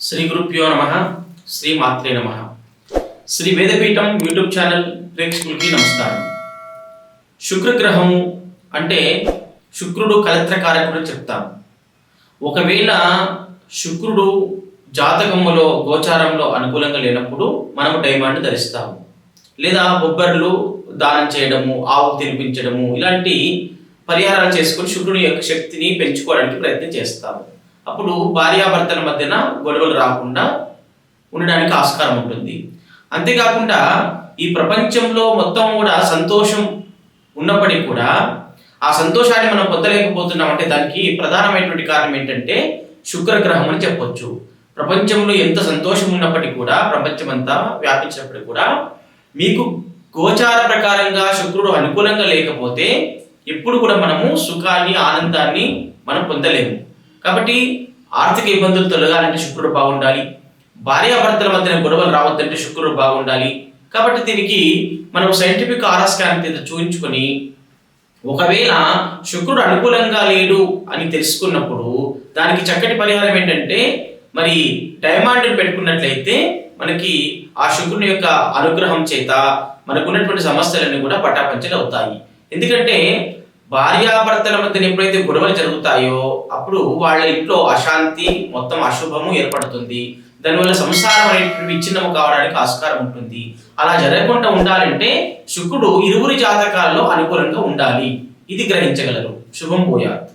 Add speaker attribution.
Speaker 1: శ్రీ గురుప్యో నమ శ్రీ మాత్రే నమ. Shri వేదపీఠం YouTube channel ప్రేక్షకులకి నమస్కారం. శుక్రగ్రహము అంటే శుక్రుడు కలత్రకారకుడు చెప్తాం ఒకవేళ శుక్రుడు జాతకములో గోచారంలో అనుకూలంగా లేనప్పుడు మనము డైమండ్ ధరిస్తాము. లేదా బొబ్బర్లు దానం చేయడము ఆవు తినిపించడము ఇలాంటి పరిహారాలు చేసుకొని శుక్రుని యొక్క శక్తిని పెంచుకోవడానికి ప్రయత్నం చేస్తాము. అప్పుడు భార్యాభర్తల మధ్యన గొడవలు రాకుండా ఉండడానికి ఆస్కారం ఉంటుంది. అంతేకాకుండా ఈ ప్రపంచంలో మొత్తం కూడా సంతోషం ఉన్నప్పటికీ కూడా ఆ సంతోషాన్ని మనం పొందలేకపోతున్నాం అంటే దానికి ప్రధానమైనటువంటి కారణం ఏంటంటే శుక్రగ్రహం అని చెప్పొచ్చు. ప్రపంచంలో ఎంత సంతోషం ఉన్నప్పటికీ కూడా ప్రపంచమంతా వ్యాపించినప్పటికీ కూడా మీకు గోచార ప్రకారంగా శుక్రుడు అనుకూలంగా లేకపోతే ఎప్పుడు కూడా మనము సుఖాన్ని ఆనందాన్ని మనం పొందలేము. కాబట్టి ఆర్థిక ఇబ్బందులు తొలగాలంటే శుక్రుడు బాగుండాలి. భార్యాభర్తల మధ్యన గొడవలు రావద్దంటే శుక్రుడు బాగుండాలి. కాబట్టి దీనికి మనం సైంటిఫిక్ ఆరాస్కాన్ని చూపించుకొని ఒకవేళ శుక్రుడు అనుకూలంగా లేడు అని తెలుసుకున్నప్పుడు దానికి చక్కటి పరిహారం ఏంటంటే మరి డైమాండ్ పెట్టుకున్నట్లయితే మనకి ఆ శుక్రుని యొక్క అనుగ్రహం చేత మనకున్నటువంటి సమస్యలన్నీ కూడా పటాపంచలు అవుతాయి ఎందుకంటే భార్యాభర్తల మధ్యన ఎప్పుడైతే గొడవలు జరుగుతాయో అప్పుడు వాళ్ళ ఇంట్లో అశాంతి మొత్తం అశుభము ఏర్పడుతుంది. దానివల్ల సంసారం అనేటువంటి విచ్ఛిన్నము కావడానికి ఆస్కారం ఉంటుంది. అలా జరగకుండా ఉండాలంటే శుక్రుడు ఇరువురి జాతకాల్లో అనుకూలంగా ఉండాలి. ఇది గ్రహించగలరు. శుభం పోయారు